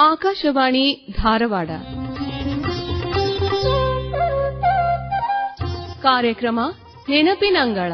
ಆಕಾಶವಾಣಿ ಧಾರವಾಡ. ಕಾರ್ಯಕ್ರಮ ನೆನಪಿನಂಗಳ.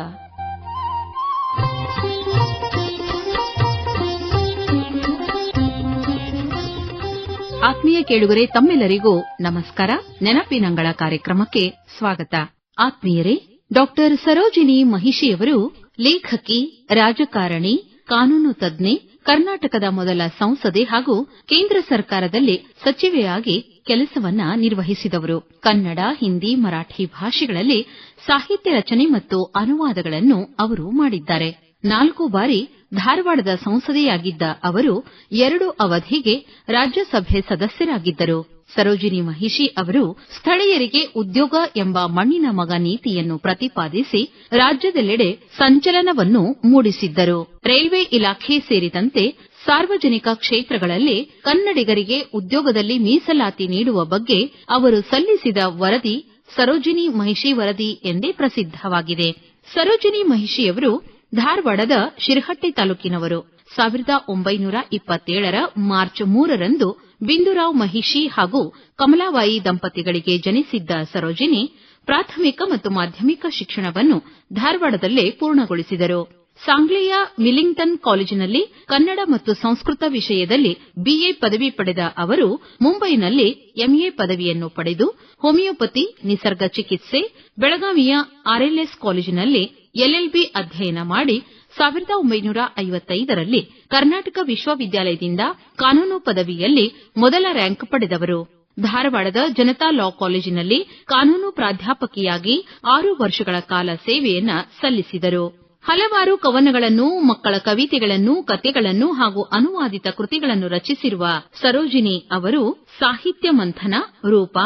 ಆತ್ಮೀಯ ಕೇಳುಗರೆ, ತಮ್ಮೆಲ್ಲರಿಗೂ ನಮಸ್ಕಾರ. ನೆನಪಿನಂಗಳ ಕಾರ್ಯಕ್ರಮಕ್ಕೆ ಸ್ವಾಗತ. ಆತ್ಮೀಯರೇ, ಡಾಕ್ಟರ್ ಸರೋಜಿನಿ ಮಹಿಷಿಯವರು ಲೇಖಕಿ, ರಾಜಕಾರಣಿ, ಕಾನೂನು ತಜ್ಞೆ ಕರ್ನಾಟಕದ ಮೊದಲ ಸಂಸದೆ ಹಾಗೂ ಕೇಂದ್ರ ಸರ್ಕಾರದಲ್ಲಿ ಸಚಿವೆಯಾಗಿ ಕೆಲಸವನ್ನ ನಿರ್ವಹಿಸಿದವರು. ಕನ್ನಡ, ಹಿಂದಿ, ಮರಾಠಿ ಭಾಷೆಗಳಲ್ಲಿ ಸಾಹಿತ್ಯ ರಚನೆ ಮತ್ತು ಅನುವಾದಗಳನ್ನು ಅವರು ಮಾಡಿದ್ದಾರೆ. ನಾಲ್ಕು ಬಾರಿ ಧಾರವಾಡದ ಸಂಸದೆಯಾಗಿದ್ದ ಅವರು ಎರಡು ಅವಧಿಗೆ ರಾಜ್ಯಸಭೆ ಸದಸ್ಯರಾಗಿದ್ದರು. ಸರೋಜಿನಿ ಮಹಿಷಿ ಅವರು ಸ್ಥಳೀಯರಿಗೆ ಉದ್ಯೋಗ ಎಂಬ ಮಣ್ಣಿನ ಮಗ ನೀತಿಯನ್ನು ಪ್ರತಿಪಾದಿಸಿ ರಾಜ್ಯದೆಲ್ಲೆಡೆ ಸಂಚಲನವನ್ನು ಮೂಡಿಸಿದ್ದರು. ರೈಲ್ವೆ ಇಲಾಖೆ ಸೇರಿದಂತೆ ಸಾರ್ವಜನಿಕ ಕ್ಷೇತ್ರಗಳಲ್ಲಿ ಕನ್ನಡಿಗರಿಗೆ ಉದ್ಯೋಗದಲ್ಲಿ ಮೀಸಲಾತಿ ನೀಡುವ ಬಗ್ಗೆ ಅವರು ಸಲ್ಲಿಸಿದ ವರದಿ ಸರೋಜಿನಿ ಮಹಿಷಿ ವರದಿ ಎಂದೇ ಪ್ರಸಿದ್ಧವಾಗಿದೆ. ಸರೋಜಿನಿ ಮಹಿಷಿಯವರು ಧಾರವಾಡದ ಶಿರಹಟ್ಟಿ ತಾಲೂಕಿನವರು. ಸಾವಿರದ ಒಂಬೈನೂರ ಇಪ್ಪತ್ತೇಳರ ಮಾರ್ಚ್ ಮೂರರಂದು ಬಿಂದುರಾವ್ ಮಹಿಷಿ ಹಾಗೂ ಕಮಲಾಬಾಯಿ ದಂಪತಿಗಳಿಗೆ ಜನಿಸಿದ್ದ ಸರೋಜಿನಿ ಪ್ರಾಥಮಿಕ ಮತ್ತು ಮಾಧ್ಯಮಿಕ ಶಿಕ್ಷಣವನ್ನು ಧಾರವಾಡದಲ್ಲೇ ಪೂರ್ಣಗೊಳಿಸಿದರು. ಸಾಂಗ್ಲಿಯ ಮಿಲಿಂಗ್ಟನ್ ಕಾಲೇಜಿನಲ್ಲಿ ಕನ್ನಡ ಮತ್ತು ಸಂಸ್ಕೃತ ವಿಷಯದಲ್ಲಿ ಬಿಎ ಪದವಿ ಪಡೆದ ಅವರು ಮುಂಬೈನಲ್ಲಿ ಎಂಎ ಪದವಿಯನ್ನು ಪಡೆದು ಹೋಮಿಯೋಪತಿ, ನಿಸರ್ಗ ಚಿಕಿತ್ಸೆ, ಬೆಳಗಾವಿಯ ಆರ್ಎಲ್ಎಸ್ ಕಾಲೇಜಿನಲ್ಲಿ ಎಲ್ಎಲ್ಬಿ ಅಧ್ಯಯನ ಮಾಡಿ ಸಾವಿರದ ಒಂಬೈನೂರ ಐವತ್ತೈದರಲ್ಲಿ ಕರ್ನಾಟಕ ವಿಶ್ವವಿದ್ಯಾಲಯದಿಂದ ಕಾನೂನು ಪದವಿಯಲ್ಲಿ ಮೊದಲ ರ್ಯಾಂಕ್ ಪಡೆದವರು. ಧಾರವಾಡದ ಜನತಾ ಲಾ ಕಾಲೇಜಿನಲ್ಲಿ ಕಾನೂನು ಪ್ರಾಧ್ಯಾಪಕಿಯಾಗಿ ಆರು ವರ್ಷಗಳ ಕಾಲ ಸೇವೆಯನ್ನ ಸಲ್ಲಿಸಿದರು. ಹಲವಾರು ಕವನಗಳನ್ನು, ಮಕ್ಕಳ ಕವಿತೆಗಳನ್ನು ಕತೆಗಳನ್ನು ಹಾಗೂ ಅನುವಾದಿತ ಕೃತಿಗಳನ್ನು ರಚಿಸಿರುವ ಸರೋಜಿನಿ ಅವರು ಸಾಹಿತ್ಯ ಮಂಥನ, ರೂಪ,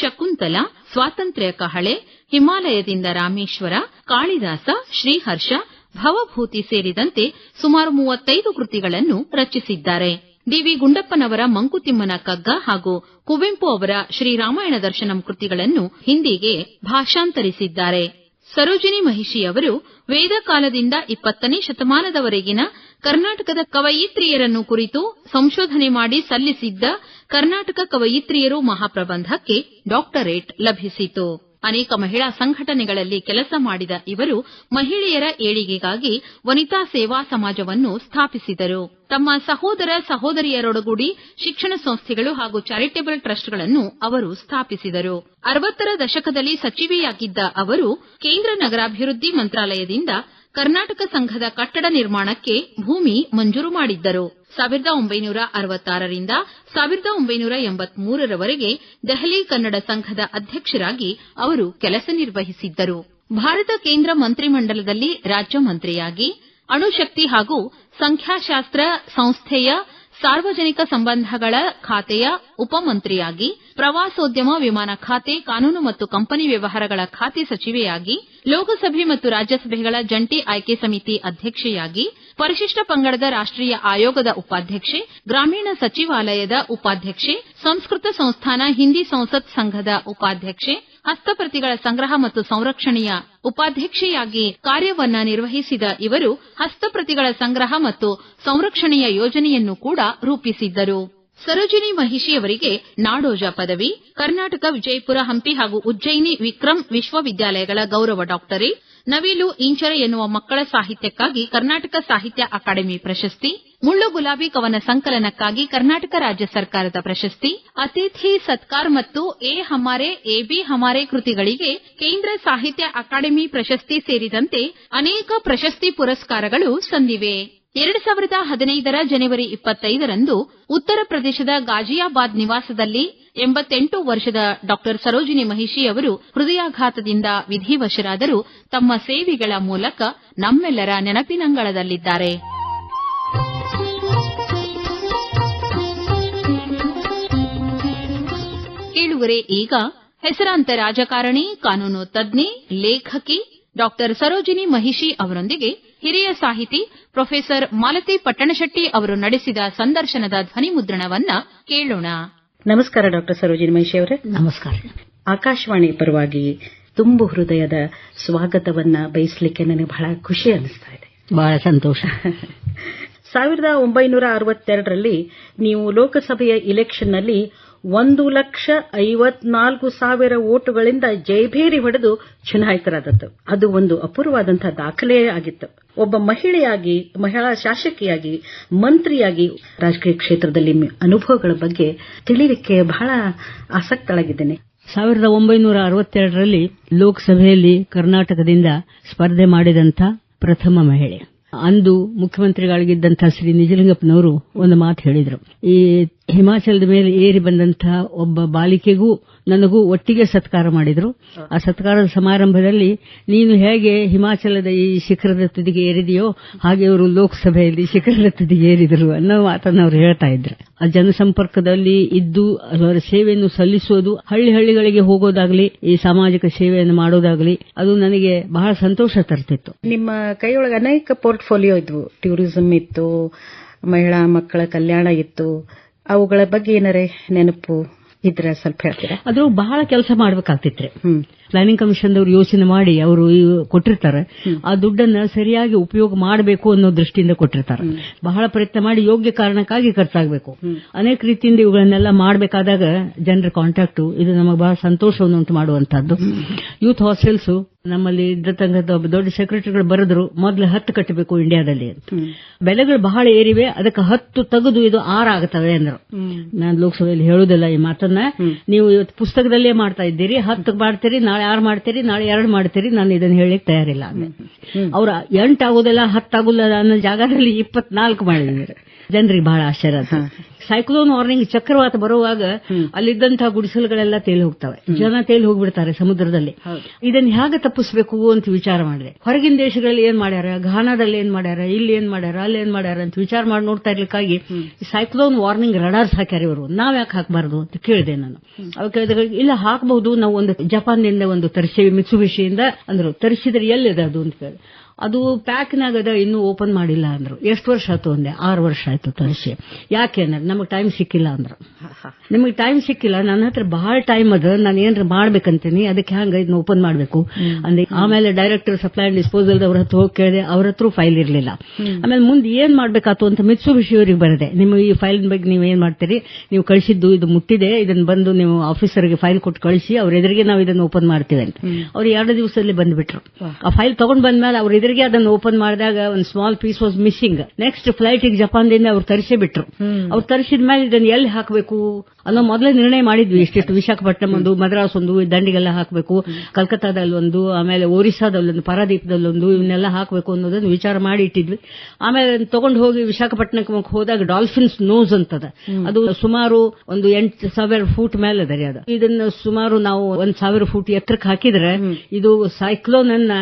ಶಕುಂತಲ, ಸ್ವಾತಂತ್ರ್ಯ ಕಹಳೆ, ಹಿಮಾಲಯದಿಂದ ರಾಮೇಶ್ವರ, ಕಾಳಿದಾಸ, ಶ್ರೀಹರ್ಷ ಭವಭೂತಿ ಸೇರಿದಂತೆ ಸುಮಾರು ಮೂವತ್ತೈದು ಕೃತಿಗಳನ್ನು ರಚಿಸಿದ್ದಾರೆ. ಡಿವಿ ಗುಂಡಪ್ಪನವರ ಮಂಕುತಿಮ್ಮನ ಕಗ್ಗ ಹಾಗೂ ಕುವೆಂಪು ಅವರ ಶ್ರೀರಾಮಾಯಣ ದರ್ಶನಂ ಕೃತಿಗಳನ್ನು ಹಿಂದಿಗೆ ಭಾಷಾಂತರಿಸಿದ್ದಾರೆ. ಸರೋಜಿನಿ ಮಹಿಷಿ ಅವರು ವೇದ ಕಾಲದಿಂದ ಇಪ್ಪತ್ತನೇ ಶತಮಾನದವರೆಗಿನ ಕರ್ನಾಟಕದ ಕವಯಿತ್ರಿಯರನ್ನು ಕುರಿತು ಸಂಶೋಧನೆ ಮಾಡಿ ಸಲ್ಲಿಸಿದ್ದ ಕರ್ನಾಟಕ ಕವಯಿತ್ರಿಯರು ಮಹಾಪ್ರಬಂಧಕ್ಕೆ ಡಾಕ್ಟರೇಟ್ ಲಭಿಸಿತು. ಅನೇಕ ಮಹಿಳಾ ಸಂಘಟನೆಗಳಲ್ಲಿ ಕೆಲಸ ಮಾಡಿದ ಇವರು ಮಹಿಳೆಯರ ಏಳಿಗೆಗಾಗಿ ವನಿತಾ ಸೇವಾ ಸಮಾಜವನ್ನು ಸ್ಥಾಪಿಸಿದರು. ತಮ್ಮ ಸಹೋದರ ಸಹೋದರಿಯರೊಡಗೂಡಿ ಶಿಕ್ಷಣ ಸಂಸ್ಥೆಗಳು ಹಾಗೂ ಚಾರಿಟೇಬಲ್ ಟ್ರಸ್ಟ್ಗಳನ್ನು ಅವರು ಸ್ಥಾಪಿಸಿದರು. ಅರವತ್ತರ ದಶಕದಲ್ಲಿ ಸಚಿವೆಯಾಗಿದ್ದ ಅವರು ಕೇಂದ್ರ ನಗರಾಭಿವೃದ್ಧಿ ಮಂತ್ರಾಲಯದಿಂದ ಕರ್ನಾಟಕ ಸಂಘದ ಕಟ್ಟಡ ನಿರ್ಮಾಣಕ್ಕೆ ಭೂಮಿ ಮಂಜೂರು ಮಾಡಿದ್ದರು. ಸಾವಿರದ ಒಂಬೈನೂರ ಅರವತ್ತಾರರಿಂದ ಸಾವಿರದ ಒಂಬೈನೂರ ಎಂಬತ್ಮೂರರವರೆಗೆ ದೆಹಲಿ ಕನ್ನಡ ಸಂಘದ ಅಧ್ಯಕ್ಷರಾಗಿ ಅವರು ಕೆಲಸ ನಿರ್ವಹಿಸಿದ್ದರು. ಭಾರತ ಕೇಂದ್ರ ಮಂತ್ರಿಮಂಡಲದಲ್ಲಿ ರಾಜ್ಯ ಮಂತ್ರಿಯಾಗಿ, ಅಣುಶಕ್ತಿ ಹಾಗೂ ಸಂಖ್ಯಾಶಾಸ್ತ್ರ ಸಂಸ್ಥೆಯ ಸಾರ್ವಜನಿಕ ಸಂಬಂಧಗಳ ಖಾತೆಯ ಉಪಮಂತ್ರಿಯಾಗಿ, ಪ್ರವಾಸೋದ್ಯಮ ವಿಮಾನ ಖಾತೆ, ಕಾನೂನು ಮತ್ತು ಕಂಪನಿ ವ್ಯವಹಾರಗಳ ಖಾತೆ ಸಚಿವೆಯಾಗಿ, ಲೋಕಸಭೆ ಮತ್ತು ರಾಜ್ಯಸಭೆಗಳ ಜಂಟಿ ಆಯ್ಕೆ ಸಮಿತಿ ಅಧ್ಯಕ್ಷೆಯಾಗಿ ಪರಿಶಿಷ್ಟ ಪಂಗಡದ ರಾಷ್ಟೀಯ ಆಯೋಗದ ಉಪಾಧ್ಯಕ್ಷೆ, ಗ್ರಾಮೀಣ ಸಚಿವಾಲಯದ ಉಪಾಧ್ಯಕ್ಷೆ, ಸಂಸ್ಕೃತ ಸಂಸ್ಥಾನ ಹಿಂದಿ ಸಂಸತ್ ಸಂಘದ ಉಪಾಧ್ಯಕ್ಷೆ ಹಸ್ತಪ್ರತಿಗಳ ಸಂಗ್ರಹ ಮತ್ತು ಸಂರಕ್ಷಣೆಯ ಉಪಾಧ್ಯಕ್ಷೆಯಾಗಿ ಕಾರ್ಯವನ್ನ ನಿರ್ವಹಿಸಿದ ಇವರು ಹಸ್ತಪ್ರತಿಗಳ ಸಂಗ್ರಹ ಮತ್ತು ಸಂರಕ್ಷಣೆಯ ಯೋಜನೆಯನ್ನು ಕೂಡ ರೂಪಿಸಿದ್ದರು. ಸರೋಜಿನಿ ಮಹಿಷಿಯವರಿಗೆ ನಾಡೋಜ ಪದವಿ, ಕರ್ನಾಟಕ ವಿಜಯಪುರ ಹಂಪಿ ಹಾಗೂ ಉಜ್ಜಯಿನಿ ವಿಕ್ರಮ್ ವಿಶ್ವವಿದ್ಯಾಲಯಗಳ ಗೌರವ ಡಾಕ್ಟರೇಟ್ ನವಿಲು ಇಂಚರ ಎನ್ನುವ ಮಕ್ಕಳ ಸಾಹಿತ್ಯಕ್ಕಾಗಿ ಕರ್ನಾಟಕ ಸಾಹಿತ್ಯ ಅಕಾಡೆಮಿ ಪ್ರಶಸ್ತಿ, ಮುಳ್ಳು ಗುಲಾಬಿ ಕವನ ಸಂಕಲನಕ್ಕಾಗಿ ಕರ್ನಾಟಕ ರಾಜ್ಯ ಸರ್ಕಾರದ ಪ್ರಶಸ್ತಿ, ಅತಿಥಿ ಸತ್ಕಾರ್ ಮತ್ತು ಎ ಹಮಾರೆ, ಎ ಬಿ ಹಮಾರೆ ಕೃತಿಗಳಿಗೆ ಕೇಂದ್ರ ಸಾಹಿತ್ಯ ಅಕಾಡೆಮಿ ಪ್ರಶಸ್ತಿ ಸೇರಿದಂತೆ ಅನೇಕ ಪ್ರಶಸ್ತಿ ಪುರಸ್ಕಾರಗಳು ಸಂದಿವೆ. ಎರಡು ಸಾವಿರದ ಹದಿನೈದರ ಜನವರಿ ಇಪ್ಪತ್ತೈದರಂದು ಉತ್ತರ ಪ್ರದೇಶದ ಗಾಜಿಯಾಬಾದ್ ನಿವಾಸದಲ್ಲಿ ಎಂಬತ್ತೆಂಟು ವರ್ಷದ ಡಾಕ್ಟರ್ ಸರೋಜಿನಿ ಮಹಿಷಿ ಅವರು ಹೃದಯಾಘಾತದಿಂದ ವಿಧಿವಶರಾದರೂ ತಮ್ಮ ಸೇವೆಗಳ ಮೂಲಕ ನಮ್ಮೆಲ್ಲರ ನೆನಪಿನಂಗಳದಲ್ಲಿದ್ದಾರೆ. ಕೇಳುವರೆ ಈಗ ಹೆಸರಾಂತ ರಾಜಕಾರಣಿ, ಕಾನೂನು ತಜ್ಞೆ, ಲೇಖಕಿ ಡಾಕ್ಟರ್ ಸರೋಜಿನಿ ಮಹಿಷಿ ಅವರೊಂದಿಗೆ ಹಿರಿಯ ಸಾಹಿತಿ ಪ್ರೊಫೆಸರ್ ಮಾಲತಿ ಪಟ್ಟಣಶೆಟ್ಟಿ ಅವರು ನಡೆಸಿದ ಸಂದರ್ಶನದ ಧ್ವನಿಮುದ್ರಣವನ್ನ ಕೇಳೋಣ. ನಮಸ್ಕಾರ ಡಾಕ್ಟರ್ ಸರೋಜಿನಿ ಮಹಿಷಿ ಅವರೇ. ನಮಸ್ಕಾರ. ಆಕಾಶವಾಣಿ ಪರವಾಗಿ ತುಂಬು ಹೃದಯದ ಸ್ವಾಗತವನ್ನ ಬಯಸಲಿಕ್ಕೆ ನನಗೆ ಬಹಳ ಖುಷಿ ಅನಿಸ್ತಾ ಇದೆ. ಬಹಳ ಸಂತೋಷ. ಸಾವಿರದ ಒಂಬೈನೂರ ಅರವತ್ತೆರಡರಲ್ಲಿ ನೀವು ಲೋಕಸಭೆಯ ಇಲೆಕ್ಷನ್ನಲ್ಲಿ ಒಂದು ಲಕ್ಷ ಐವತ್ನಾಲ್ಕು ಸಾವಿರ ಓಟುಗಳಿಂದ ಜಯಭೇರಿ ಹೊಡೆದು ಚುನಾಯಿತರಾದದ್ದು. ಅದು ಒಂದು ಅಪೂರ್ವವಾದಂತಹ ದಾಖಲೆಯೇ ಆಗಿತ್ತು. ಒಬ್ಬ ಮಹಿಳೆಯಾಗಿ, ಮಹಿಳಾ ಶಾಸಕಿಯಾಗಿ, ಮಂತ್ರಿಯಾಗಿ ರಾಜಕೀಯ ಕ್ಷೇತ್ರದಲ್ಲಿ ಅನುಭವಗಳ ಬಗ್ಗೆ ತಿಳಿಲಿಕ್ಕೆ ಬಹಳ ಆಸಕ್ತಳಾಗಿದ್ದೇನೆ. ಸಾವಿರದ ಒಂಬೈನೂರ ಅರವತ್ತೆರಡರಲ್ಲಿ ಲೋಕಸಭೆಯಲ್ಲಿ ಕರ್ನಾಟಕದಿಂದ ಸ್ಪರ್ಧೆ ಮಾಡಿದಂಥ ಪ್ರಥಮ ಮಹಿಳೆ. ಅಂದು ಮುಖ್ಯಮಂತ್ರಿಗಳಿಗಿದ್ದಂಥ ಶ್ರೀ ನಿಜಲಿಂಗಪ್ಪನವರು ಒಂದು ಮಾತು ಹೇಳಿದರು. ಈ ಹಿಮಾಚಲದ ಮೇಲೆ ಏರಿ ಬಂದಂತಹ ಒಬ್ಬ ಬಾಲಿಕೆಗೂ ನನಗೂ ಒಟ್ಟಿಗೆ ಸತ್ಕಾರ ಮಾಡಿದರು. ಆ ಸತ್ಕಾರದ ಸಮಾರಂಭದಲ್ಲಿ ನೀನು ಹೇಗೆ ಹಿಮಾಚಲದ ಈ ಶಿಖರದ ತುದಿಗೆ ಏರಿದೆಯೋ ಹಾಗೆ ಅವರು ಲೋಕಸಭೆಯಲ್ಲಿ ಶಿಖರದ ತುದಿಗೆ ಏರಿದರು ಅನ್ನೋ ಮಾತನ್ನು ಅವರು ಹೇಳ್ತಾ ಇದ್ರು. ಆ ಜನಸಂಪರ್ಕದಲ್ಲಿ ಇದ್ದು ಅವರ ಸೇವೆಯನ್ನು ಸಲ್ಲಿಸೋದು, ಹಳ್ಳಿ ಹಳ್ಳಿಗಳಿಗೆ ಹೋಗೋದಾಗ್ಲಿ, ಈ ಸಾಮಾಜಿಕ ಸೇವೆಯನ್ನು ಮಾಡೋದಾಗ್ಲಿ, ಅದು ನನಗೆ ಬಹಳ ಸಂತೋಷ ತರ್ತಿತ್ತು. ನಿಮ್ಮ ಕೈಯೊಳಗೆ ಅನೇಕ ಪೋರ್ಟ್ಫೋಲಿಯೋ ಇದ್ವು. ಟೂರಿಸಂ ಇತ್ತು, ಮಹಿಳಾ ಮಕ್ಕಳ ಕಲ್ಯಾಣ ಇತ್ತು. ಅವುಗಳ ಬಗ್ಗೆ ಏನರೇ ನೆನಪು ಇದ್ರೆ ಸ್ವಲ್ಪ ಹೇಳ್ತೀರಾ? ಅದು ಬಹಳ ಕೆಲಸ ಮಾಡ್ಬೇಕಾಗ್ತಿತ್ರಿ. ಹ್ಮ್. ಪ್ಲಾನಿಂಗ್ ಕಮಿಷನ್ ದವರು ಯೋಚನೆ ಮಾಡಿ ಅವರು ಕೊಟ್ಟಿರ್ತಾರೆ. ಆ ದುಡ್ಡನ್ನ ಸರಿಯಾಗಿ ಉಪಯೋಗ ಮಾಡಬೇಕು ಅನ್ನೋ ದೃಷ್ಟಿಯಿಂದ ಕೊಟ್ಟಿರ್ತಾರೆ. ಬಹಳ ಪ್ರಯತ್ನ ಮಾಡಿ ಯೋಗ್ಯ ಕಾರಣಕ್ಕಾಗಿ ಖರ್ಚಾಗಬೇಕು. ಅನೇಕ ರೀತಿಯಿಂದ ಇವುಗಳನ್ನೆಲ್ಲ ಮಾಡಬೇಕಾದಾಗ ಜನರ ಕಾಂಟ್ಯಾಕ್ಟ್ ಇದು ನಮಗೆ ಬಹಳ ಸಂತೋಷವನ್ನು ಉಂಟು ಮಾಡುವಂತಹದ್ದು ಯೂತ್ ಹಾಸ್ಟೆಲ್ಸ್ ನಮ್ಮಲ್ಲಿ ಇದ್ದಂತ ಒಬ್ಬ ದೊಡ್ಡ ಸೆಕ್ರೆಟರಿಗಳು ಬರೆದ್ರು ಮೊದಲು ಹತ್ತು ಕಟ್ಟಬೇಕು ಇಂಡಿಯಾದಲ್ಲಿ ಅಂತ. ಬೆಲೆಗಳು ಬಹಳ ಏರಿವೆ ಅದಕ್ಕೆ ಹತ್ತು ತೆಗೆದು ಇದು ಆರ್ ಆಗುತ್ತವೆ ಅಂದ್ರು. ನಾನು ಲೋಕಸಭೆಯಲ್ಲಿ ಹೇಳುದಿಲ್ಲ ಈ ಮಾತನ್ನ. ನೀವು ಇವತ್ತು ಪುಸ್ತಕದಲ್ಲೇ ಮಾಡ್ತಾ ಇದ್ದೀರಿ ಹತ್ತು ಮಾಡ್ತೀರಿ ನಾಳೆ ಆರು ಮಾಡ್ತೀರಿ ನಾಳೆ ಎರಡು ಮಾಡ್ತೀರಿ ನಾನು ಇದನ್ನ ಹೇಳಲಿಕ್ಕೆ ತಯಾರಿಲ್ಲ. ಅಂದೆ ಅವ್ರ ಎಂಟು ಆಗೋದಿಲ್ಲ ಹತ್ತು ಆಗೋದಿಲ್ಲ ಅನ್ನೋ ಜಾಗದಲ್ಲಿ ಇಪ್ಪತ್ನಾಲ್ಕು ಮಾಡಿದ್ದಾರೆ ಜನರಿಗೆ ಬಹಳ ಆಶ್ಚರ್ಯ. ಸೈಕ್ಲೋನ್ ವಾರ್ನಿಂಗ್ ಚಕ್ರವಾತ ಬರುವಾಗ ಅಲ್ಲಿದ್ದಂತಹ ಗುಡಿಸಲುಗಳೆಲ್ಲ ತೇಲಿ ಹೋಗ್ತವೆ. ಜನ ತೇಲಿ ಹೋಗ್ಬಿಡ್ತಾರೆ ಸಮುದ್ರದಲ್ಲಿ. ಇದನ್ನ ಹೇಗೆ ತಪ್ಪಿಸಬೇಕು ಅಂತ ವಿಚಾರ ಮಾಡಿದೆ. ಹೊರಗಿನ ದೇಶಗಳಲ್ಲಿ ಏನ್ ಮಾಡ್ಯಾರ? ಘಾನಾದಲ್ಲಿ ಏನ್ ಮಾಡ್ಯಾರ? ಇಲ್ಲಿ ಏನ್ ಮಾಡ್ಯಾರ? ಅಲ್ಲಿ ಏನ್ ಮಾಡ್ಯಾರ ಅಂತ ವಿಚಾರ ಮಾಡಿ ನೋಡ್ತಾ ಇರ್ಲಿಕ್ಕಾಗಿ ಸೈಕ್ಲೋನ್ ವಾರ್ನಿಂಗ್ ರಡಾರ್ಸ್ ಹಾಕ್ಯಾರ ಇವರು. ನಾವ್ ಯಾಕೆ ಹಾಕಬಾರದು ಅಂತ ಕೇಳಿದೆ ನಾನು. ಕೇಳಿದಾಗ ಇಲ್ಲ ಹಾಕಬಹುದು. ನಾವು ಒಂದು ಜಪಾನ್ನಿಂದ ಒಂದು ತರಿಸೇವಿ ವಿಷಯದಿಂದ ಅಂದ್ರು. ತರಿಸಿದ್ರೆ ಎಲ್ಲಿದೆ ಅದು ಅಂತ ಕೇಳಿ ಅದು ಪ್ಯಾಕ್ನಾಗ ಅದ ಇನ್ನೂ ಓಪನ್ ಮಾಡಿಲ್ಲ ಅಂದ್ರು. ಎಷ್ಟು ವರ್ಷ ಆಯ್ತು ಅಂದೆ? ಆರು ವರ್ಷ ಆಯ್ತು ತರಿಸಿ ಯಾಕೆ ಅಂದ್ರೆ ನಮಗೆ ಟೈಮ್ ಸಿಕ್ಕಿಲ್ಲ ಅಂದ್ರು. ನಿಮಗೆ ಟೈಮ್ ಸಿಕ್ಕಿಲ್ಲ. ನನ್ನ ಹತ್ರ ಬಹಳ ಟೈಮ್ ಅದ. ನಾನು ಏನಾರ ಮಾಡ್ಬೇಕಂತೀನಿ. ಅದಕ್ಕೆ ಹಂಗ ಇದನ್ನ ಓಪನ್ ಮಾಡಬೇಕು. ಅಂದ್ರೆ ಆಮೇಲೆ ಡೈರೆಕ್ಟರ್ ಸಪ್ಲೈ ಅಂಡ್ ಡಿಸ್ಪೋಸಲ್ ಅವ್ರ ಹತ್ರ ಹೋಗಿ ಕೇಳಿದೆ ಅವ್ರ ಹತ್ರ ಫೈಲ್ ಇರಲಿಲ್ಲ. ಆಮೇಲೆ ಮುಂದೆ ಏನ್ ಮಾಡ್ಬೇಕಾತು ಅಂತ ಮಿತ್ಸುಬಿಷಿ ಅವರಿಗೆ ಬರದೆ. ನಿಮ್ಮ ಈ ಫೈಲ್ ಬಗ್ಗೆ ನೀವು ಏನ್ ಮಾಡ್ತೀರಿ? ನೀವು ಕಳಿಸಿದ್ದು ಇದು ಮುಟ್ಟಿದೆ. ಇದನ್ನ ಬಂದು ನೀವು ಆಫೀಸರ್ಗೆ ಫೈಲ್ ಕೊಟ್ಟು ಕಳಿಸಿ ಅವ್ರ ಎದುರಿಗೆ ನಾವು ಇದನ್ನ ಓಪನ್ ಮಾಡ್ತೀವಿ ಅಂತ. ಅವ್ರು ಎರಡು ದಿವಸದಲ್ಲಿ ಬಂದ್ಬಿಟ್ರು. ಆ ಫೈಲ್ ತಗೊಂಡ್ ಬಂದ್ಮೇಲೆ ಅವ್ರ ಎದುರಿಗೆ ಅದನ್ನ ಓಪನ್ ಮಾಡಿದಾಗ ಒಂದು small piece was missing next flight ಜಪಾನ್ದಿಂದ ಅವ್ರು ತರಿಸೇ ಬಿಟ್ರು ಅವ್ರು ತರಿಸಿದ ಮೇಲೆ ಇದನ್ನ ಎಲ್ಲಿ ಹಾಕಬೇಕು ಅನ್ನೋ ಮೊದಲೇ ನಿರ್ಣಯ ಮಾಡಿದ್ವಿ. ಇಷ್ಟಿಷ್ಟು ವಿಶಾಖಪಟ್ಟಣಂ ಒಂದು ಮದ್ರಾಸ್ ಒಂದು ದಂಡಿಗೆಲ್ಲ ಹಾಕಬೇಕು. ಕಲ್ಕತ್ತಾದಲ್ಲಿ ಒಂದು ಆಮೇಲೆ ಒರಿಸ್ಸಾದಲ್ಲೊಂದು ಒಂದು ಪಾರಾದೀಪದಲ್ಲಿ ಒಂದು ಇವನ್ನೆಲ್ಲ ಹಾಕಬೇಕು ಅನ್ನೋದನ್ನ ವಿಚಾರ ಮಾಡಿ ಇಟ್ಟಿದ್ವಿ. ಆಮೇಲೆ ತಗೊಂಡು ಹೋಗಿ ವಿಶಾಖಪಟ್ಟಣಕ್ಕೆ ಹೋದಾಗ ಡಾಲ್ಫಿನ್ಸ್ ನೋಸ್ ಅಂತದ. ಅದು ಸುಮಾರು ಒಂದು ಎಂಟು ಸಾವಿರ ಫೂಟ್ ಮೇಲೆ ಅದರಿ ಅದು. ಇದನ್ನ ಸುಮಾರು ನಾವು ಒಂದ್ ಸಾವಿರ ಫೂಟ್ ಎತ್ತರಕ್ಕೆ ಹಾಕಿದ್ರೆ ಇದು ಸೈಕ್ಲೋನ್ ಅನ್ನ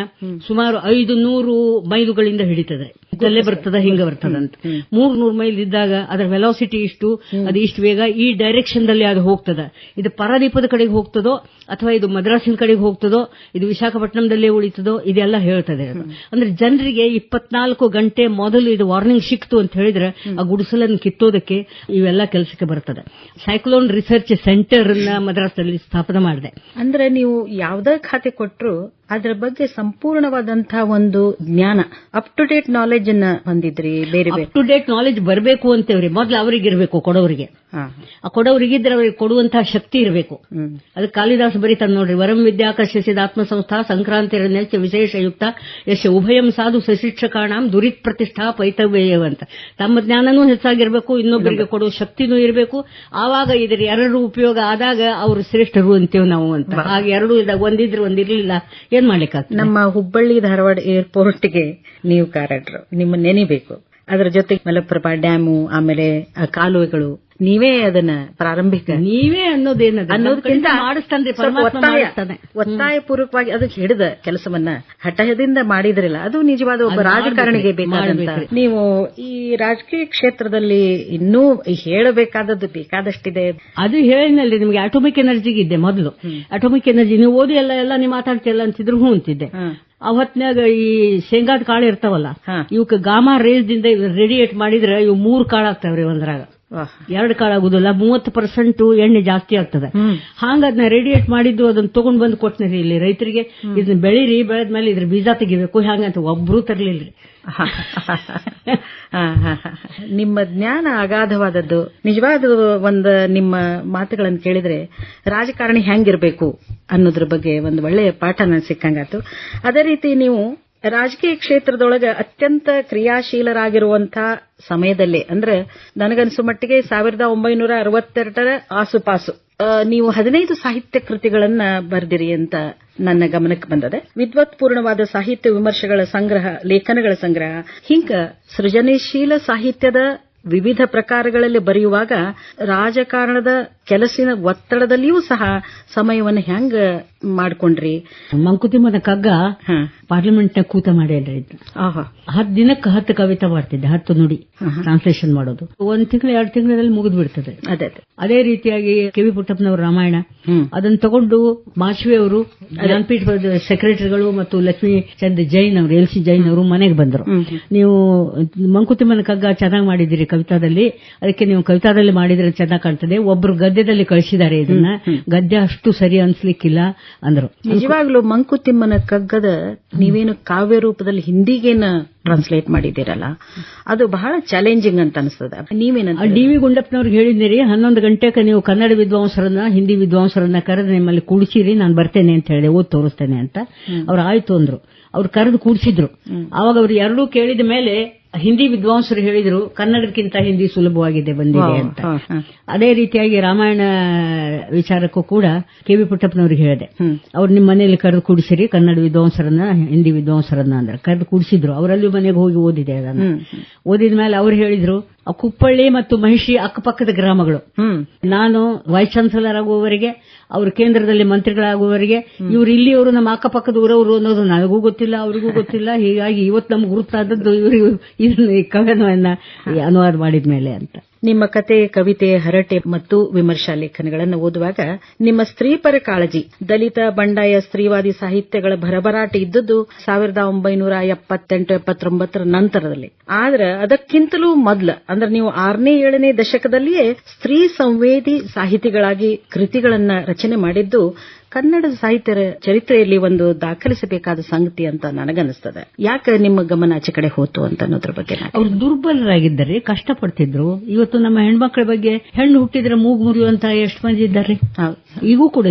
ಸುಮಾರು ಐದು ನೂರು ಮೈಲುಗಳಿಂದ ಹಿಡಿತದೆ. ಇಲ್ಲೇ ಬರ್ತದ ಹಿಂಗ ಬರ್ತದ ಅಂತ. ಮೂರ್ ನೂರು ಮೈಲ್ ಇದ್ದಾಗ ಅದರ ವೆಲಾಸಿಟಿ ಇಷ್ಟು ಅದು ಇಷ್ಟು ವೇಗ ಈ ಡೈರೆಕ್ಷನ್ ದಲ್ಲಿ ಅದು ಹೋಗ್ತದ. ಇದು ಪರದೀಪದ ಕಡೆಗೆ ಹೋಗ್ತದೋ ಅಥವಾ ಇದು ಮದ್ರಾಸಿನ ಕಡೆಗೆ ಹೋಗ್ತದೋ ಇದು ವಿಶಾಖಪಟ್ಟಣದಲ್ಲೇ ಉಳಿತದೋ ಇದೆಲ್ಲ ಹೇಳ್ತದೆ ಅದು. ಅಂದ್ರೆ ಜನರಿಗೆ ಇಪ್ಪತ್ನಾಲ್ಕು ಗಂಟೆ ಮೊದಲು ಇದು ವಾರ್ನಿಂಗ್ ಸಿಕ್ತು ಅಂತ ಹೇಳಿದ್ರೆ ಆ ಗುಡಿಸಲನ್ನು ಕಿತ್ತೋದಕ್ಕೆ ಇವೆಲ್ಲ ಕೆಲಸಕ್ಕೆ ಬರ್ತದೆ. ಸೈಕ್ಲೋನ್ ರಿಸರ್ಚ್ ಸೆಂಟರ್ ಅನ್ನ ಮದ್ರಾಸಲ್ಲಿ ಸ್ಥಾಪನೆ ಮಾಡಿದೆ. ಅಂದ್ರೆ ನೀವು ಯಾವ್ದೇ ಖಾತೆ ಕೊಟ್ಟರು ಅದರ ಬಗ್ಗೆ ಸಂಪೂರ್ಣವಾದಂತಹ ಒಂದು ಜ್ಞಾನ ಅಪ್ ಟು ಡೇಟ್ ನಾಲೆಜ್ ಅನ್ನ ಹೊಂದಿದ್ರಿ ಬೇರೆ ಬೇರೆ. ಅಪ್ ಟು ಡೇಟ್ ನಾಲೆಜ್ ಬರಬೇಕು ಅಂತೇವ್ರಿ. ಮೊದಲು ಅವರಿಗೆ ಇರಬೇಕು ಕೊಡೋರಿಗೆ ಆ ಕೊಡೋರಿಗಿದ್ರೆ ಅವ್ರಿಗೆ ಕೊಡುವಂತಹ ಶಕ್ತಿ ಇರಬೇಕು. ಅದು ಅದಕ್ಕೆ ಕಾಳಿದಾಸ ಬರೀತಾನೆ ನೋಡ್ರಿ. ವರಂ ವಿದ್ಯಾಕರ್ಷಿಸಿದ ಆತ್ಮಸಂಸ್ಥಾ ಸಂಕ್ರಾಂತಿ ನೆಚ್ಚ ವಿಶೇಷಯುಕ್ತ ಯಶ ಉಭಯಂ ಸಾಧು ಸಶಿಕ್ಷಕಾಣಂ ದುರಿತ್ ಪ್ರತಿಷ್ಠಾ ಪೈತವ್ಯ ಅಂತ. ತಮ್ಮ ಜ್ಞಾನನೂ ಹೆಚ್ಚಾಗಿರಬೇಕು ಇನ್ನೊಬ್ಬರಿಗೆ ಕೊಡುವ ಶಕ್ತಿನೂ ಇರಬೇಕು. ಆವಾಗ ಇದ್ರ ಎರಡು ಉಪಯೋಗ ಆದಾಗ ಅವರು ಶ್ರೇಷ್ಠರು ಅಂತೇವ್ ನಾವು ಅಂತ. ಹಾಗೆ ಎರಡು ಇದ್ದಾಗ ಒಂದಿದ್ರೆ ಒಂದಿರ್ಲಿಲ್ಲ. ಏನ್ ಮಾಡ್ಲಿಕ್ಕಾಗ್ತದೆ. ನಮ್ಮ ಹುಬ್ಬಳ್ಳಿ ಧಾರವಾಡ ಏರ್ಪೋರ್ಟ್ಗೆ ನೀವು ಕಾರಟ್ರು. ನಿಮ್ಮ ನೆನಿಬೇಕು ಅದರ ಜೊತೆಗೆ ಮಲಪ್ರಭಾ ಡ್ಯಾಮು, ಆಮೇಲೆ ಕಾಲುವೆಗಳು. ನೀವೇ ಅದನ್ನ ಪ್ರಾರಂಭಿಕ. ನೀವೇ ಅನ್ನೋದೇನ ಅನ್ನೋದಕ್ಕಿಂತ ಮಾಡಿಸ್ತಾನ್ರಿ ಪರಮಾತ್ಮ ಒತ್ತಾಯ ಮಾಡಿಸ್ತಾನೆ. ಒತ್ತಾಯ ಪೂರ್ವಕವಾಗಿ ಅದು ಹಿಡಿದ ಕೆಲಸವನ್ನ ಹಠದಿಂದ ಮಾಡಿದ್ರಲ್ಲ. ಅದು ನಿಜವಾದ ಒಬ್ಬ ರಾಜಕಾರಣಿಗೆ ಮಾಡ್ಬೇಕ್ರಿ, ಬೇಕಾದಂತ ನೀವು ಈ ರಾಜಕೀಯ ಕ್ಷೇತ್ರದಲ್ಲಿ ಇನ್ನೂ ಹೇಳಬೇಕಾದದ್ದು ಬೇಕಾದಷ್ಟಿದೆ. ಅದು ಹೇಳಿನಲ್ಲಿ ನಿಮಗೆ ಅಟೋಮಿಕ್ ಎನರ್ಜಿಗೆ ಇದ್ದೆ ಮೊದಲು. ಅಟೋಮಿಕ್ ಎನರ್ಜಿ ನೀವು ಓದಿ ಎಲ್ಲ ಎಲ್ಲ ನೀವು ಮಾತಾಡ್ತಿಲ್ಲ ಅಂತಿದ್ರು ಹ್ಞೂ ಅಂತಿದ್ದೆ. ಆ ಹೊತ್ನ್ಯಾಗ ಈ ಶೇಂಗಾದ ಕಾಳು ಇರ್ತಾವಲ್ಲ. ಇವಕ್ಕೆ ಗಾಮಾ ರೇಸ್ ದಿಂದ ರೇಡಿಯೇಟ್ ಮಾಡಿದ್ರೆ ಇವು ಮೂರು ಕಾಳು ಆಗ್ತಾವ್ರಿ ಒಂದ್ರಾಗ. ಎರಡು ಕಾಳು ಆಗುದಿಲ್ಲ ಮೂವತ್ತು ಪರ್ಸೆಂಟ್ ಎಣ್ಣೆ ಜಾಸ್ತಿ ಆಗ್ತದೆ. ಹಾಂಗ ಅದನ್ನ ರೇಡಿಯೇಟ್ ಮಾಡಿದ್ದು ಅದನ್ನ ತಗೊಂಡ್ ಬಂದು ಕೊಟ್ನಿರಿ ಇಲ್ಲಿ ರೈತರಿಗೆ. ಇದನ್ನ ಬೆಳೀರಿ ಬೆಳೆದ್ಮೇಲೆ ಇದ್ರ ಬೀಜ ತೆಗಿಬೇಕು. ಹ್ಯಾಂಗಂತ ಒಬ್ರು ತರ್ಲಿಲ್ರಿ. ನಿಮ್ಮ ಜ್ಞಾನ ಅಗಾಧವಾದದ್ದು. ನಿಜವಾದ ಒಂದು ನಿಮ್ಮ ಮಾತುಗಳನ್ನು ಕೇಳಿದ್ರೆ ರಾಜಕಾರಣಿ ಹೆಂಗಿರ್ಬೇಕು ಅನ್ನೋದ್ರ ಬಗ್ಗೆ ಒಂದು ಒಳ್ಳೆಯ ಪಾಠ ನನಗೆ ಸಿಕ್ಕಂಗಾತು ಅದೇ ರೀತಿ ನೀವು ರಾಜಕೀಯ ಕ್ಷೇತ್ರದೊಳಗೆ ಅತ್ಯಂತ ಕ್ರಿಯಾಶೀಲರಾಗಿರುವಂತ ಸಮಯದಲ್ಲಿ, ಅಂದ್ರೆ ನನಗನ್ಸು ಮಟ್ಟಿಗೆ ಸಾವಿರದ ಒಂಬೈನೂರ ಅರವತ್ತೆರಡರ ಆಸುಪಾಸು ನೀವು ಹದಿನೈದು ಸಾಹಿತ್ಯ ಕೃತಿಗಳನ್ನ ಬರೆದಿರಿ ಅಂತ ನನ್ನ ಗಮನಕ್ಕೆ ಬಂದದೆ. ವಿದ್ವತ್ಪೂರ್ಣವಾದ ಸಾಹಿತ್ಯ ವಿಮರ್ಶೆಗಳ ಸಂಗ್ರಹ, ಲೇಖನಗಳ ಸಂಗ್ರಹ, ಹಿಂಗ ಸೃಜನಶೀಲ ಸಾಹಿತ್ಯದ ವಿವಿಧ ಪ್ರಕಾರಗಳಲ್ಲಿ ಬರೆಯುವಾಗ ರಾಜಕಾರಣದ ಕೆಲಸಿನ ಒತ್ತಡದಲ್ಲಿಯೂ ಸಹ ಸಮಯವನ್ನು ಹೆಂಗ ಮಾಡ್ಕೊಂಡ್ರಿ? ಮಂಕುತಿಮ್ಮನ ಕಗ್ಗ ಪಾರ್ಲಿಮೆಂಟ್ನ ಕೂತ ಮಾಡಿ ಆಹಾ. ಹತ್ತು ದಿನಕ್ಕೆ ಹತ್ತು ಕವಿತಾ ಮಾಡ್ತಿದ್ದೆ ಹತ್ತು ನುಡಿ ಟ್ರಾನ್ಸ್ಲೇಷನ್ ಮಾಡೋದು. ಒಂದ್ ತಿಂಗಳು ಎರಡು ತಿಂಗಳಲ್ಲಿ ಮುಗಿದು ಬಿಡ್ತದೆ ಅದೇ. ರೀತಿಯಾಗಿ ಕೆವಿ ಪುಟ್ಟಪ್ಪನವರ ರಾಮಾಯಣ. ಅದನ್ನು ತಗೊಂಡು ಮಾಶ್ವೆ ಅವರು ಜ್ಞಾನಪೀಠ ಸೆಕ್ರೆಟರಿಗಳು ಮತ್ತು ಲಕ್ಷ್ಮೀ ಚಂದ್ ಜೈನ್ ಅವರು ಎಲ್ ಸಿ ಜೈನ್ ಅವರು ಮನೆಗೆ ಬಂದರು. ನೀವು ಮಂಕುತಿಮ್ಮನ ಕಗ್ಗ ಚೆನ್ನಾಗಿ ಮಾಡಿದಿರಿ ಕವಿತಾದಲ್ಲಿ. ಅದಕ್ಕೆ ನೀವು ಕವಿತಾದಲ್ಲಿ ಮಾಡಿದ್ರೆ ಚೆನ್ನಾಗಿ ಕಾಣ್ತದೆ. ಒಬ್ರು ಗದ್ಯದಲ್ಲಿ ಕಳಿಸಿದ್ದಾರೆ ಇದನ್ನ. ಗದ್ಯ ಅಷ್ಟು ಸರಿ ಅನ್ಸ್ಲಿಕ್ಕಿಲ್ಲ ಅಂದ್ರು. ನಿಜವಾಗ್ಲೂ ಮಂಕುತಿಮ್ಮನ ಕಗ್ಗದ ನೀವೇನು ಕಾವ್ಯ ರೂಪದಲ್ಲಿ ಹಿಂದಿಗೇನ ಟ್ರಾನ್ಸ್ಲೇಟ್ ಮಾಡಿದ್ದೀರಲ್ಲ ಅದು ಬಹಳ ಚಾಲೆಂಜಿಂಗ್ ಅಂತ ಅನಿಸ್ತದ. ನೀವೇನಂತ ಡಿ ವಿ ಗುಂಡಪ್ಪನವ್ರಿಗೆ ಹೇಳಿದ್ದೀರಿ ಹನ್ನೊಂದು ಗಂಟೆಗೆ ನೀವು ಕನ್ನಡ ವಿದ್ವಾಂಸರನ್ನ ಹಿಂದಿ ವಿದ್ವಾಂಸರನ್ನ ಕರೆದು ನಿಮ್ಮಲ್ಲಿ ಕುಳಿಸಿರಿ ನಾನು ಬರ್ತೇನೆ ಅಂತ ಹೇಳಿದೆ ಓದ್ ತೋರಿಸ್ತೇನೆ ಅಂತ. ಅವ್ರು ಆಯ್ತು ಅಂದ್ರು. ಅವ್ರು ಕರೆದು ಕೂಡಿಸಿದ್ರು. ಅವಾಗ ಅವ್ರು ಎರಡೂ ಕೇಳಿದ ಮೇಲೆ ಹಿಂದಿ ವಿದ್ವಾಂಸರು ಹೇಳಿದ್ರು ಕನ್ನಡಕ್ಕಿಂತ ಹಿಂದಿ ಸುಲಭವಾಗಿದೆ ಬಂದಿದೆ ಅಂತ. ಅದೇ ರೀತಿಯಾಗಿ ರಾಮಾಯಣ ವಿಚಾರಕ್ಕೂ ಕೂಡ ಕೆ ವಿ ಪುಟ್ಟಪ್ಪನವ್ರಿಗೆ ಹೇಳಿದೆ. ಅವ್ರು ನಿಮ್ಮ ಮನೆಯಲ್ಲಿ ಕರೆದು ಕೂಡಿಸಿರಿ ಕನ್ನಡ ವಿದ್ವಾಂಸರನ್ನ ಹಿಂದಿ ವಿದ್ವಾಂಸರನ್ನ ಅಂದ್ರೆ ಕರೆದು ಕೂಡಿಸಿದ್ರು. ಅವರಲ್ಲಿ ಮನೆಗೆ ಹೋಗಿ ಓದಿದೆ ಅದನ್ನ. ಓದಿದ ಮೇಲೆ ಅವ್ರು ಹೇಳಿದ್ರು ಕುಪ್ಪಳ್ಳಿ ಮತ್ತು ಮಹಿಷಿ ಅಕ್ಕಪಕ್ಕದ ಗ್ರಾಮಗಳು. ನಾನು ವೈಸ್ ಚಾನ್ಸಲರ್ ಆಗುವವರೆಗೆ ಅವರು ಕೇಂದ್ರದಲ್ಲಿ ಮಂತ್ರಿಗಳಾಗುವವರೆಗೆ ಇವರು ಇಲ್ಲಿಯವರು ನಮ್ಮ ಅಕ್ಕಪಕ್ಕದ ಊರವರು ಅನ್ನೋದು ನನಗೂ ಗೊತ್ತಿಲ್ಲ ಅವರಿಗೂ ಗೊತ್ತಿಲ್ಲ. ಹೀಗಾಗಿ ಇವತ್ತು ನಮ್ಗೆ ಗುರುತಾದದ್ದು ಇವರು ಇದನ್ನು ಈ ಕವನವನ್ನ ಅನುವಾದ ಮಾಡಿದ ಮೇಲೆ ಅಂತ. ನಿಮ್ಮ ಕತೆ, ಕವಿತೆ, ಹರಟೆ ಮತ್ತು ವಿಮರ್ಶಾ ಲೇಖನಗಳನ್ನು ಓದುವಾಗ ನಿಮ್ಮ ಸ್ತ್ರೀಪರ ಕಾಳಜಿ, ದಲಿತ, ಬಂಡಾಯ, ಸ್ತ್ರೀವಾದಿ ಸಾಹಿತ್ಯಗಳ ಭರಭರಾಟ ಇದ್ದದ್ದು ಸಾವಿರದ ಒಂಬೈನೂರ ಎಪ್ಪತ್ತೆಂಟು, ಎಪ್ಪತ್ತೊಂಬತ್ತರ ನಂತರದಲ್ಲಿ. ಆದ್ರೆ ಅದಕ್ಕಿಂತಲೂ ಮೊದಲ, ಅಂದ್ರೆ ನೀವು ಆರನೇ, ಏಳನೇ ದಶಕದಲ್ಲಿಯೇ ಸ್ತ್ರೀ ಸಂವೇದಿ ಸಾಹಿತಿಗಳಾಗಿ ಕೃತಿಗಳನ್ನು ರಚನೆ ಮಾಡಿದ್ದು ಕನ್ನಡದ ಸಾಹಿತ್ಯರ ಚರಿತ್ರೆಯಲ್ಲಿ ಒಂದು ದಾಖಲಿಸಬೇಕಾದ ಸಂಗತಿ ಅಂತ ನನಗನ್ನಿಸ್ತದೆ ಯಾಕೆ ನಿಮ್ಮ ಗಮನ ಆಚೆ ಕಡೆ ಹೋತು ಅಂತ ಅನ್ನೋದ್ರ ಬಗ್ಗೆ ಅವ್ರು ದುರ್ಬಲರಾಗಿದ್ದಾರೆ ಕಷ್ಟಪಡ್ತಿದ್ರು ಇವತ್ತು ನಮ್ಮ ಹೆಣ್ಮಕ್ಳ ಬಗ್ಗೆ ಹೆಣ್ಣು ಹುಟ್ಟಿದ್ರೆ ಮೂಗು ಮುರಿಯುವಂತ ಎಷ್ಟು ಮಂದಿ ಇದ್ದಾರೆ. ಈಗೂ ಕೂಡ.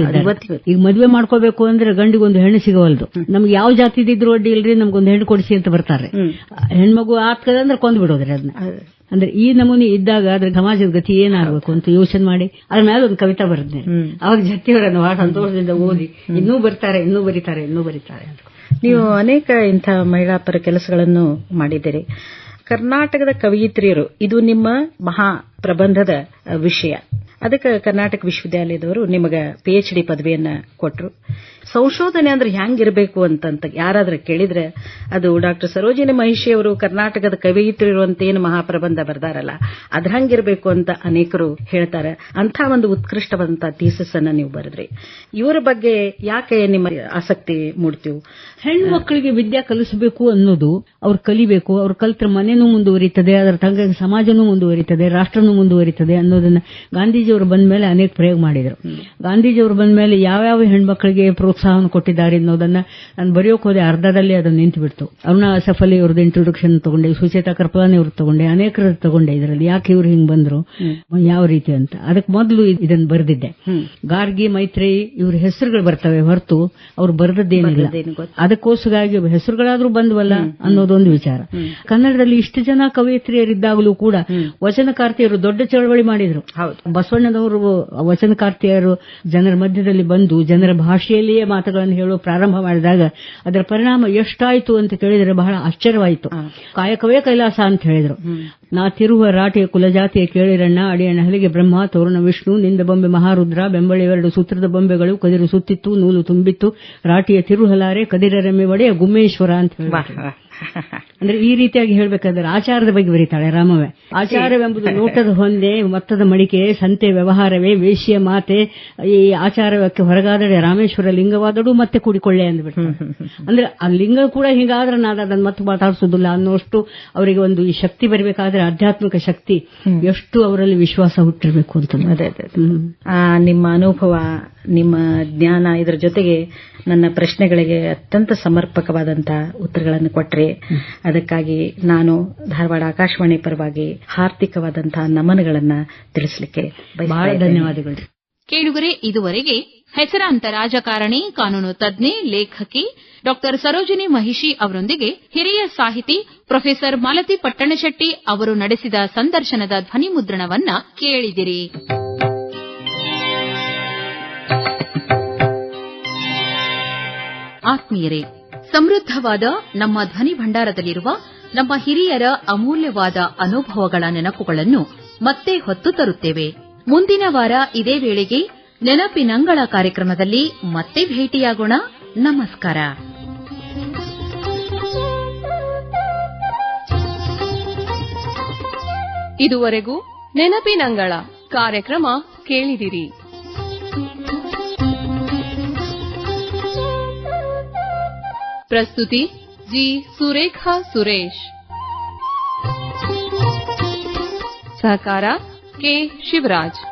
ಈಗ ಮದುವೆ ಮಾಡ್ಕೋಬೇಕು ಅಂದ್ರೆ ಗಂಡಿಗೊಂದು ಹೆಣ್ಣು ಸಿಗವಲ್ದು ನಮ್ಗೆ ಯಾವ ಜಾತಿದಿದ್ರು ಅಡ್ಡಿ ಇಲ್ರಿ ನಮ್ಗೊಂದು ಹೆಣ್ಣು ಕೊಡಿಸಿ ಅಂತ ಬರ್ತಾರೆ. ಹೆಣ್ಮಗು ಆತ್ಕದ ಅಂದ್ರೆ ಕೊಂದ್ ಬಿಡೋದ್ರಿ ಅದನ್ನ. ಅಂದ್ರೆ ಈ ನಮೂನಿ ಇದ್ದಾಗ ಅದ್ರ ಸಮಾಜದ ಗತಿ ಏನಾಗಬೇಕು ಅಂತ ಯೋಚನೆ ಮಾಡಿ ಅದ್ರ ಮೇಲೆ ಒಂದು ಕವಿತಾ ಬರೆದ್ನೆ. ಅವಾಗ ಜತಿಯವರನ್ನು ಬಹಳ ಸಂತೋಷದಿಂದ ಓದಿ ಇನ್ನೂ ಬರ್ತಾರೆ ಇನ್ನೂ ಬರೀತಾರೆ ಇನ್ನೂ ಬರೀತಾರೆ ಅಂತ. ನೀವು ಅನೇಕ ಇಂಥ ಮಹಿಳಾ ಪರ ಕೆಲಸಗಳನ್ನು ಮಾಡಿದ್ದೀರಿ. ಕರ್ನಾಟಕದ ಕವಯಿತ್ರಿಯರು ಇದು ನಿಮ್ಮ ಮಹಾ ಪ್ರಬಂಧದ ವಿಷಯ. ಅದಕ್ಕೆ ಕರ್ನಾಟಕ ವಿಶ್ವವಿದ್ಯಾಲಯದವರು ನಿಮಗೆ ಪಿ ಎಚ್ ಡಿ ಪದವಿಯನ್ನ ಕೊಟ್ಟರು ಸಂಶೋಧನೆ ಅಂದ್ರೆ ಹೆಂಗಿರಬೇಕು ಅಂತಂತ ಯಾರಾದರೂ ಕೇಳಿದ್ರೆ ಅದು ಡಾಕ್ಟರ್ ಸರೋಜಿನಿ ಮಹಿಷಿ ಅವರು ಕರ್ನಾಟಕದ ಕವಿಯಿತ್ರಿರುವಂತ ಏನು ಮಹಾಪ್ರಬಂಧ ಬರ್ದಾರಲ್ಲ, ಅದ್ ಹಂಗಿರಬೇಕು ಅಂತ ಅನೇಕರು ಹೇಳ್ತಾರೆ. ಅಂತ ಒಂದು ಉತ್ಕೃಷ್ಟವಾದಂತಹ ಥೀಸಸ್ ಅನ್ನ ನೀವು ಬರೆದ್ರಿ. ಇವರ ಬಗ್ಗೆ ಯಾಕೆ ನಿಮ್ಮ ಆಸಕ್ತಿ ಮೂಡ್ತೀವಿ? ಹೆಣ್ಣು ಮಕ್ಕಳಿಗೆ ವಿದ್ಯಾ ಕಲಿಸಬೇಕು ಅನ್ನೋದು ಅವ್ರು ಕಲಿಬೇಕು, ಅವ್ರು ಕಲ್ತ್ರ ಮನೆನೂ ಮುಂದುವರಿತದೆ, ಅದರ ತಂಗ ಸಮಾಜನೂ ಮುಂದುವರಿತದೆ, ರಾಷ್ಟ್ರನೂ ಮುಂದುವರಿತದೆ ಅನ್ನೋದನ್ನ ಗಾಂಧೀಜಿಯವರು ಬಂದ ಮೇಲೆ ಅನೇಕ ಪ್ರಯೋಗ ಮಾಡಿದರು. ಗಾಂಧೀಜಿಯವರು ಬಂದ ಮೇಲೆ ಯಾವ್ಯಾವ ಹೆಣ್ಮಕ್ಳಿಗೆ ಪ್ರೋತ್ಸಾಹವನ್ನು ಕೊಟ್ಟಿದ್ದಾರೆ ಅನ್ನೋದನ್ನ ನಾನು ಬರೆಯೋಕೆ ಹೋದೆ ಅರ್ಧದಲ್ಲಿ ಅದು ನಿಂತು ಬಿಡ್ತು ಅರುಣಾ ಸಫಲಿ ಅವ್ರದ್ದು ಇಂಟ್ರೊಡಕ್ಷನ್ ತಗೊಂಡೆ ಸುಚೇತಾ ಕರ್ಪಲಾನಿ ಅವ್ರದ್ದು ತಗೊಂಡೆ ಅನೇಕರ ತಗೊಂಡೆ ಇದರಲ್ಲಿ. ಯಾಕೆ ಇವರು ಹಿಂಗ್ ಬಂದ್ರು? ಯಾವ ರೀತಿ ಅಂತ. ಅದಕ್ಕೆ ಮೊದಲು ಇದನ್ನ ಬರೆದಿದ್ದೆ. ಗಾರ್ಗಿ ಮೈತ್ರಿ ಇವ್ರ ಹೆಸರುಗಳು ಬರ್ತವೆ ಹೊರತು ಅವ್ರು ಬರೆದದ್ದೇನಿಲ್ಲ. ಅದಕ್ಕೋಸ್ಕರಾಗಿ ಹೆಸರುಗಳಾದ್ರೂ ಬಂದ್ವಲ್ಲ ಅನ್ನೋದೊಂದು ವಿಚಾರ. ಕನ್ನಡದಲ್ಲಿ ಇಷ್ಟು ಜನ ಕವಯಿತ್ರಿಯರಿದ್ದಾಗಲೂ ಕೂಡ ವಚನಕಾರ್ತಿಯರು ದೊಡ್ಡ ಚಳವಳಿ ಮಾಡಿದ್ರು. ಹೌದು. ಬಸವಣ್ಣನವರು ವಚನಕಾರ್ತಿಯರು ಜನರ ಮಧ್ಯದಲ್ಲಿ ಬಂದು ಜನರ ಭಾಷೆಯಲ್ಲಿಯೇ ಮಾತುಗಳನ್ನು ಹೇಳುವ ಪ್ರಾರಂಭ ಮಾಡಿದಾಗ ಅದರ ಪರಿಣಾಮ ಎಷ್ಟಾಯಿತು ಅಂತ ಕೇಳಿದರೆ ಬಹಳ ಆಶ್ಚರ್ಯವಾಯಿತು. ಕಾಯಕವೇ ಕೈಲಾಸ ಅಂತ ಹೇಳಿದರು. ನಾ ತಿರುವ ರಾಟಿಯ ಕುಲಜಾತಿಯ ಕೇಳಿರಣ್ಣ ಅಡಿಯಣ್ಣ ಹಲಿಗೆ ಬ್ರಹ್ಮ ತೋರಣ ವಿಷ್ಣು ನಿಂದ ಬೊಂಬೆ ಮಹಾರುದ್ರ ಬೆಂಬಳಿವೆರಡು ಸೂತ್ರದ ಬೊಂಬೆಗಳು ಕದಿರು ಸುತ್ತಿತ್ತು ನೂಲು ತುಂಬಿತ್ತು ರಾಟಿಯ ತಿರುಹಲಾರೆ ಕದಿರರೆಮ್ಮೆ ಒಡೆಯ ಗುಮ್ಮೇಶ್ವರ ಅಂತ ವಾಹ್. ಅಂದ್ರೆ ಈ ರೀತಿಯಾಗಿ ಹೇಳ್ಬೇಕಾದ್ರೆ ಆಚಾರದ ಬಗ್ಗೆ ಬರೀತಾಳೆ ರಾಮವೇ ಆಚಾರವೆಂಬುದು ನೋಟದ ಹೊಂದೆ ಮೊತ್ತದ ಮಡಿಕೆ ಸಂತೆ ವ್ಯವಹಾರವೇ ವೇಶ್ಯ ಮಾತೆ ಈ ಆಚಾರಕ್ಕೆ ಹೊರಗಾದಡೆ ರಾಮೇಶ್ವರ ಲಿಂಗವಾದಡು ಮತ್ತೆ ಕೂಡಿಕೊಳ್ಳೆ ಅಂದ್ಬಿಟ್ಟು ಅಂದ್ರೆ ಆ ಲಿಂಗ ಕೂಡ ಹಿಂಗಾದ್ರೆ ನಾನು ಅದನ್ನ ಮತ್ತೆ ಮಾತಾಡಿಸೋದಿಲ್ಲ ಅನ್ನೋಷ್ಟು ಅವರಿಗೆ ಒಂದು ಈ ಶಕ್ತಿ ಬರಬೇಕಾದ್ರೆ ಆಧ್ಯಾತ್ಮಿಕ ಶಕ್ತಿ ಎಷ್ಟು ಅವರಲ್ಲಿ ವಿಶ್ವಾಸ ಹುಟ್ಟಿರ್ಬೇಕು ಅಂತ. ನಿಮ್ಮ ಅನುಭವ ನಿಮ್ಮ ಜ್ಞಾನ ಇದರ ಜೊತೆಗೆ ನನ್ನ ಪ್ರಶ್ನೆಗಳಿಗೆ ಅತ್ಯಂತ ಸಮರ್ಪಕವಾದಂತಹ ಉತ್ತರಗಳನ್ನು ಕೊಟ್ರೆ ಅದಕ್ಕಾಗಿ ನಾನು ಧಾರವಾಡ ಆಕಾಶವಾಣಿ ಪರವಾಗಿ ಹಾರ್ದಿಕವಾದಂತಹ ನಮನಗಳನ್ನು ತಿಳಿಸಲಿಕ್ಕೆ ಬಹಳ ಧನ್ಯವಾದಗಳು. ಕೇಳುಗರೆ ಇದುವರೆಗೆ ಹೆಸರಾಂತ ರಾಜಕಾರಣಿ ಕಾನೂನು ತಜ್ಞೆ ಲೇಖಕಿ ಡಾಕ್ಟರ್ ಸರೋಜಿನಿ ಮಹಿಷಿ ಅವರೊಂದಿಗೆ ಹಿರಿಯ ಸಾಹಿತಿ ಪ್ರೊಫೆಸರ್ ಮಾಲತಿ ಪಟ್ಟಣಶೆಟ್ಟಿ ಅವರು ನಡೆಸಿದ ಸಂದರ್ಶನದ ಧ್ವನಿ ಮುದ್ರಣವನ್ನ ಕೇಳಿದಿರಿ. ಆತ್ಮೀಯರೇ, ಸಮೃದ್ಧವಾದ ನಮ್ಮ ಧ್ವನಿ ಭಂಡಾರದಲ್ಲಿರುವ ನಮ್ಮ ಹಿರಿಯರ ಅಮೂಲ್ಯವಾದ ಅನುಭವಗಳ ನೆನಪುಗಳನ್ನು ಮತ್ತೆ ಹೊತ್ತು ತರುತ್ತೇವೆ. ಮುಂದಿನ ವಾರ ಇದೇ ವೇಳೆಗೆ ನೆನಪಿನಂಗಳ ಕಾರ್ಯಕ್ರಮದಲ್ಲಿ ಮತ್ತೆ ಭೇಟಿಯಾಗೋಣ. ನಮಸ್ಕಾರ. ಇದುವರೆಗೂ ನೆನಪಿನಂಗಳ ಕಾರ್ಯಕ್ರಮ ಕೇಳಿದಿರಿ. प्रस्तुति जी सुरेखा सुरेश। सहकारा के शिवराज।